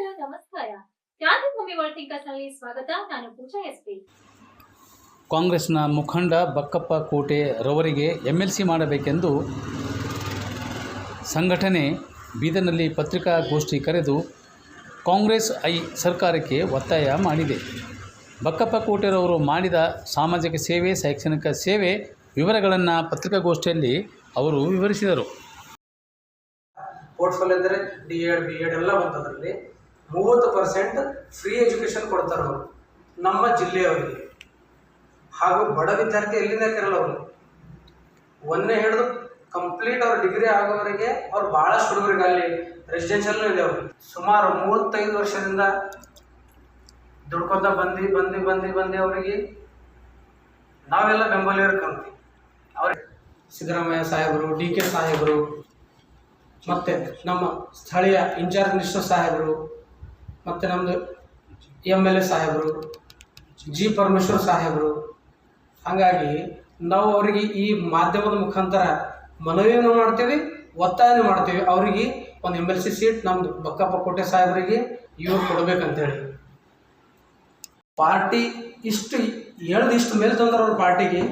ನಮಸ್ಕಾರ. ಕ್ರಾಂತಿಭೂಮಿ ವರ್ಲ್ಡ್ ಥಿಂಕರ್ಸ್ನಲ್ಲಿ ಸ್ವಾಗತ. ನಾನು ಪೂಜಾ ಎಸ್ಪಿ ಕಾಂಗ್ರೆಸ್ನ ಮುಖಂಡ ಬಕ್ಕಪ್ಪ ಕೋಟೆ ರವರಿಗೆ ಎಂಎಲ್ಸಿ ಎಲ್ ಸಿ ಮಾಡಬೇಕೆಂದು ಸಂಘಟನೆ ಬೀದರ್ನಲ್ಲಿ ಪತ್ರಿಕಾಗೋಷ್ಠಿ ಕರೆದು ಕಾಂಗ್ರೆಸ್ ಐ ಸರ್ಕಾರಕ್ಕೆ ಒತ್ತಾಯ ಮಾಡಿದೆ. ಬಕ್ಕಪ್ಪ ಕೋಟೆರವರು ಮಾಡಿದ ಸಾಮಾಜಿಕ ಸೇವೆ ಶೈಕ್ಷಣಿಕ ಸೇವೆ ವಿವರಗಳನ್ನು ಪತ್ರಿಕಾಗೋಷ್ಠಿಯಲ್ಲಿ ಅವರು ವಿವರಿಸಿದರು. ಪೋರ್ಟ್ಫೋಲಿಯೋ ಅಂದರೆ ಡಿ ಎಡ್ ಬಿ ಎಡ್ ಎಲ್ಲ ಬಂತದ್ರಲ್ಲಿ ಮೂವತ್ತು ಪರ್ಸೆಂಟ್ ಫ್ರೀ ಎಜುಕೇಷನ್ ಕೊಡ್ತಾರೆ ಅವರು, ನಮ್ಮ ಜಿಲ್ಲೆಯವರಿಗೆ. ಹಾಗೂ ಬಡ ವಿದ್ಯಾರ್ಥಿ ಎಲ್ಲಿಂದ ಕೇರಳ ಅವರು? ಒಂದನೇ ಹಿಡಿದು ಕಂಪ್ಲೀಟ್ ಅವ್ರ ಡಿಗ್ರಿ ಆಗೋವರೆಗೆ ಅವ್ರು ಭಾಳಷ್ಟು ಹುಡುಗರಿಗೆ ಅಲ್ಲಿ ರೆಸಿಡೆನ್ಷಿಯಲ್ನೂ ಇದೆ ಅವರು. ಸುಮಾರು ಮೂವತ್ತೈದು ವರ್ಷದಿಂದ ದುಡ್ಕೊತ ಬಂದು ಬಂದು ಬಂದು ಬಂದು ಅವರಿಗೆ ನಾವೆಲ್ಲ ಬೆಂಬಲ ಇರ್ಕೊಂತೀವಿ ಅವ್ರಿಗೆ ಸಿದ್ದರಾಮಯ್ಯ ಸಾಹೇಬರು, ಡಿ ಕೆ ಸಾಹೇಬರು, ಮತ್ತು ನಮ್ಮ ಸ್ಥಳೀಯ ಇನ್ಚಾರ್ಜ್ ಮಿನಿಸ್ಟರ್ ಸಾಹೇಬರು ಮತ್ತು ನಮ್ಮದು ಎಂ ಎಲ್ ಎ ಸಾಹೇಬರು ಜಿ ಪರಮೇಶ್ವರ್ ಸಾಹೇಬರು. ಹಾಗಾಗಿ ನಾವು ಅವರಿಗೆ ಈ ಮಾಧ್ಯಮದ ಮುಖಾಂತರ ಮನವಿಯನ್ನು ಮಾಡ್ತೀವಿ ಒತ್ತಾಯನೂ ಮಾಡ್ತೀವಿ. ಅವರಿಗೆ ಒಂದು ಎಂ ಎಲ್ ಸಿ ಸೀಟ್ ನಮ್ಮದು ಬಕ್ಕಪ್ಪ ಕೋಟೆ ಸಾಹೇಬರಿಗೆ ಇವ್ರು ಕೊಡಬೇಕಂತೇಳಿ. ಪಾರ್ಟಿ ಇಷ್ಟು, ಹೇಳ್ದು ಇಷ್ಟು ಮೇಲೆ ತಂದ್ರೆ ಅವ್ರ ಪಾರ್ಟಿಗೆ.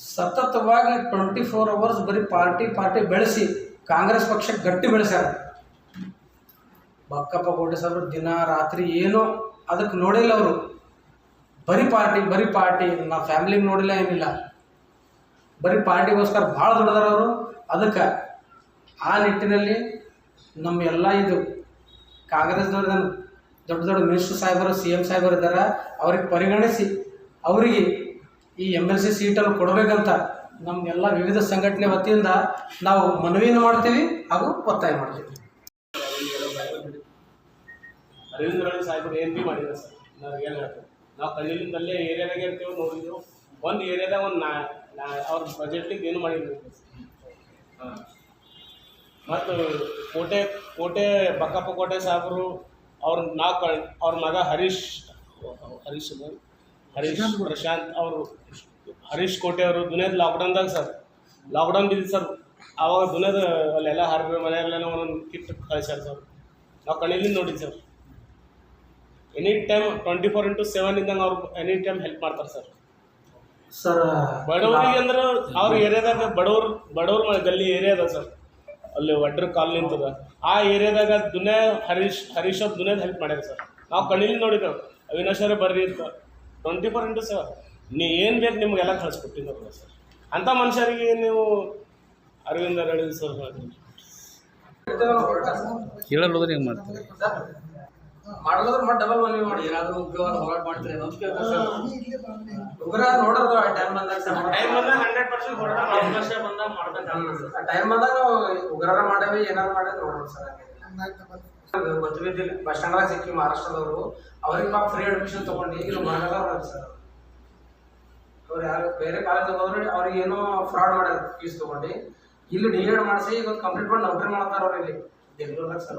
ಸತತವಾಗಿ ಟ್ವೆಂಟಿ ಫೋರ್ ಅವರ್ಸ್ ಬರೀ ಪಾರ್ಟಿ ಪಾರ್ಟಿ ಬೆಳೆಸಿ ಕಾಂಗ್ರೆಸ್ ಪಕ್ಷ ಗಟ್ಟಿ ಬೆಳೆಸ್ಯಾರ. ಬಕ್ಕಪ್ಪ ಸಾಹೇಬ್ರು ದಿನ ರಾತ್ರಿ ಏನೋ ಅದಕ್ಕೆ ನೋಡಿಲ್ಲ ಅವರು. ಬರೀ ಪಾರ್ಟಿ ಬರೀ ಪಾರ್ಟಿ, ನಾ ಫ್ಯಾಮಿಲಿಗೆ ನೋಡಿಲ್ಲ ಏನಿಲ್ಲ. ಬರೀ ಪಾರ್ಟಿಗೋಸ್ಕರ ಭಾಳ ದೊಡ್ಡದಾರ ಅವರು. ಅದಕ್ಕೆ ಆ ನಿಟ್ಟಿನಲ್ಲಿ ನಮ್ಮ ಎಲ್ಲ ಇದು ಕಾಂಗ್ರೆಸ್ದವ್ರ ದೊಡ್ಡ ದೊಡ್ಡ ಮಿನಿಸ್ಟರ್ ಸಾಹೇಬರು ಸಿ ಎಂ ಸಾಹೇಬರು ಇದ್ದಾರೆ. ಅವ್ರಿಗೆ ಪರಿಗಣಿಸಿ ಅವರಿಗೆ ಈ ಎಂ ಎಲ್ ಸಿ ಸೀಟನ್ನು ಕೊಡಬೇಕಂತ ನಮ್ಮೆಲ್ಲ ವಿವಿಧ ಸಂಘಟನೆ ವತಿಯಿಂದ ನಾವು ಮನವಿಯನ್ನು ಮಾಡ್ತೀವಿ ಹಾಗೂ ಒತ್ತಾಯ ಮಾಡ್ತೀವಿ. ಅರವಿಂದ್ ರಾಣಿ ಸಾಹೇಬರು ಏನು ಭೀ ಮಾಡಿದ್ರು ಸರ್. ನಾವು ಏನು ಹೇಳ್ತೀವಿ? ನಾವು ಕಲಿಯಲಿಂದಲ್ಲೇ ಏರಿಯಾದಾಗೆ ಇರ್ತೀವಿ ನೋಡಿದ್ರು. ಒಂದು ಏರಿಯಾದಾಗ ಒಂದು ನಾ ನಾ ಅವ್ರ ಬಜೆಟ್ಲಿಗೆ ಏನು ಮಾಡಿದ್ರು. ಹಾಂ. ಮತ್ತು ಕೋಟೆ ಕೋಟೆ ಬಕ್ಕಪ್ಪ ಕೋಟೆ ಸಾಹೇಬರು ಅವ್ರ ಕ ಅವ್ರ ಮಗ ಹರೀಶ್ ಹರೀಶ್? ಹರೀಶ್ ಪ್ರಶಾಂತ್ ಅವರು ಹರೀಶ್ ಕೋಟೆ ಅವರು ದುನಿಯಾದ ಲಾಕ್ಡೌನ್ದಾಗ ಸರ್. ಲಾಕ್ಡೌನ್ ಬಿದ್ದು ಸರ್. ಆವಾಗ ದುನಿಯಾದ ಅಲ್ಲೆಲ್ಲ ಹರಿದ ಮನೆಯಲ್ಲೆಲ್ಲ ಒಂದೊಂದು ಕಿಟ್ ಕಳಿಸ್ಯಾರ ಸರ್. ನಾವು ಕಣ್ಣಿಲಿಂದ ನೋಡಿದ್ದು sir. Any time twenty four into seven ಇದ್ದಂಗೆ ಅವ್ರು ಎನಿ ಟೈಮ್ ಹೆಲ್ಪ್ ಮಾಡ್ತಾರೆ ಸರ್. ಸರ್ ಬಡವರಿಗೆ ಅಂದ್ರೆ ಅವ್ರ ಏರಿಯಾದಾಗ ಬಡವ್ರು ಬಡವ್ರ ಗಲ್ಲಿ ಏರಿಯಾ ಅದ ಸರ್. ಅಲ್ಲಿ ಒಡ್ರ ಕಾಲನಿ ಅಂತದ ಆ ಏರಿಯಾದಾಗ ದುನಿಯಾ ಹರೀಶ್ ಹರೀಶ್ ಅವ್ರ ದುನಿಯಾದ ಹೆಲ್ಪ್ ಮಾಡ್ಯಾರ ಸರ್. ನಾವು ಕಣ್ಣಿಲಿ ನೋಡಿದ್ದೇವೆ ಅವಿನಾಶ್ ಅವರೇ ಬರ್ರಿ ಅಂತ. ಟ್ವೆಂಟಿ ಫೋರ್ ಇಂಟು ಸರ್ ನೀ ಏನು ಬೇಕು ನಿಮಗೆಲ್ಲ ಕಳಿಸ್ಕೊಟ್ಟಿದ್ದಾರೆ ಸರ್. ಅಂಥ ಮನುಷ್ಯರಿಗೆ ನೀವು ಅರವಿಂದ ರೆಡ್ಡಿ ಸರ್. ಕೇಳಲು ಹೆಂಗೆ ಮಾಡ್ತಾರೆ? ಮಾಡೋದ್ರ ಮತ್ತೆ ಡಬಲ್ ಮನವಿ ಮಾಡಿ ಏನಾದರೂ ಉಗ್ರವಾದ ಹೋರಾಟ ಮಾಡ್ತಾರೆ ಉಗ್ರ ನೋಡೋದು ಆ ಟೈಮ್ ಬಂದಾಗ ಸರ್. ಟೈಮ್ ಬಂದಾಗ ಹಂಡ್ರೆಡ್ ಪರ್ಸೆಂಟ್ ಅವಕಾಶ ಬಂದಾಗ ಆ ಟೈಮ್ ಬಂದಾಗ ನಾವು ಉಗ್ರರ ಮಾಡೇವಿ ಏನಾರು ಮಾಡೋದು ನೋಡೋಣ ಸರ್ ಗೊತ್ತಿಲ್ಲ ಬಸ್ ಸ್ಟ್ಯಾಂಡ್ ಸಿಕ್ಕಿ ಮಹಾರಾಷ್ಟ್ರದವರು ಅವ್ರಿಗೆ ನಾವು ಫ್ರೀ ಅಡ್ಮಿಷನ್ ತಗೊಂಡು ಇಲ್ಲಿ ಬರಲ್ಲ ಸರ್. ಅವ್ರು ಯಾರು ಬೇರೆ ಕಾಲೇಜ್ ಹೋದ್ರೆ ಅವ್ರಿಗೆ ಏನೋ ಫ್ರಾಡ್ ಮಾಡ್ಯಾರ ಫೀಸ್ ತಗೊಂಡು ಇಲ್ಲಿ ಡಿ ಎಡ್ ಮಾಡಿಸಿ ಈಗ ಕಂಪ್ಲೀಟ್ ಮಾಡಿ ನೌಕರಿ ಮಾಡ್ತಾರ ಅವ್ರು ಇಲ್ಲಿ. ಬೆಂಗಳೂರಾಗ ಸರ್